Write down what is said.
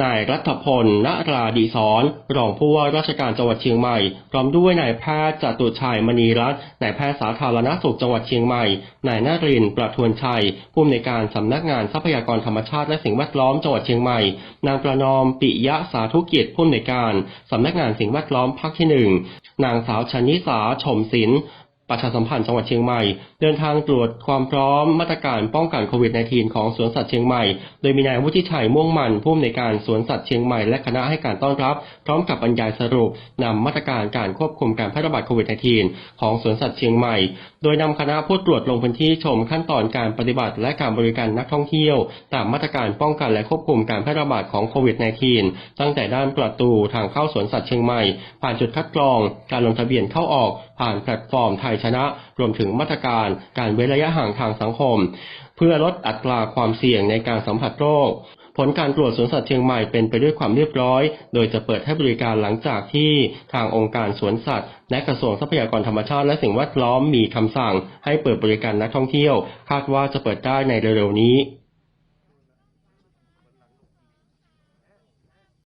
นายรัฐพลนราดีศรรองผู้ว่าราชการจังหวัดเชียงใหม่ พร้อมด้วยนายแพทย์จตุชัยมณีรัตน์นายแพทย์สาธารณสุขจังหวัดเชียงใหม่ นายนารินประทวนชัย ผู้อำนวยการสำนักงานทรัพยากรธรรมชาติและสิ่งแวดล้อมจังหวัดเชียงใหม่ นางประนอมปิยะสาธุกิจผู้อำนวยการสำนักงานสิ่งแวดล้อมภาคที่หนึ่งนางสาวชนิสาชมศิลป์ ประชาสัมพันธ์จังหวัดเชียงใหม่ เดินทางตรวจความพร้อมมาตรการป้องกันโควิด -19 ของสวนสัตว์เชียงใหม่ โดยมีนายวุฒิชัยม่วงมันผู้อำนวยการสวนสัตว์เชียงใหม่และคณะให้การต้อนรับ พร้อมกับบรรยายสรุปนำมาตรการการควบคุมการแพร่ระบาดโควิด -19 ของสวนสัตว์เชียงใหม่ โดยนำคณะผู้ตรวจลงพื้นที่ชมขั้นตอนการปฏิบัติและการบริการนักท่องเที่ยว ตามมาตรการป้องกันและควบคุมการแพร่ระบาดของโควิด -19 ตั้งแต่ด้านประตูทางเข้าสวนสัตว์เชียงใหม่ ผ่านจุดคัดกรอง การลงทะเบียนเข้าออก ผ่านแพลตฟอร์มไทยชนะ รวมถึงมาตรการการเว้นระยะห่างทางสังคม เพื่อลดอัตราความเสี่ยงในการสัมผัสโรคผลการตรวจสวนสัตว์เชียงใหม่เป็นไปด้วยความเรียบร้อย โดยจะเปิดให้บริการหลังจากที่ทางองค์การสวนสัตว์ และกระทรวงทรัพยากรธรรมชาติและสิ่งแวดล้อมมีคำสั่ง ให้เปิดบริการนักท่องเที่ยว คาดว่าจะเปิดได้ในเร็วๆนี้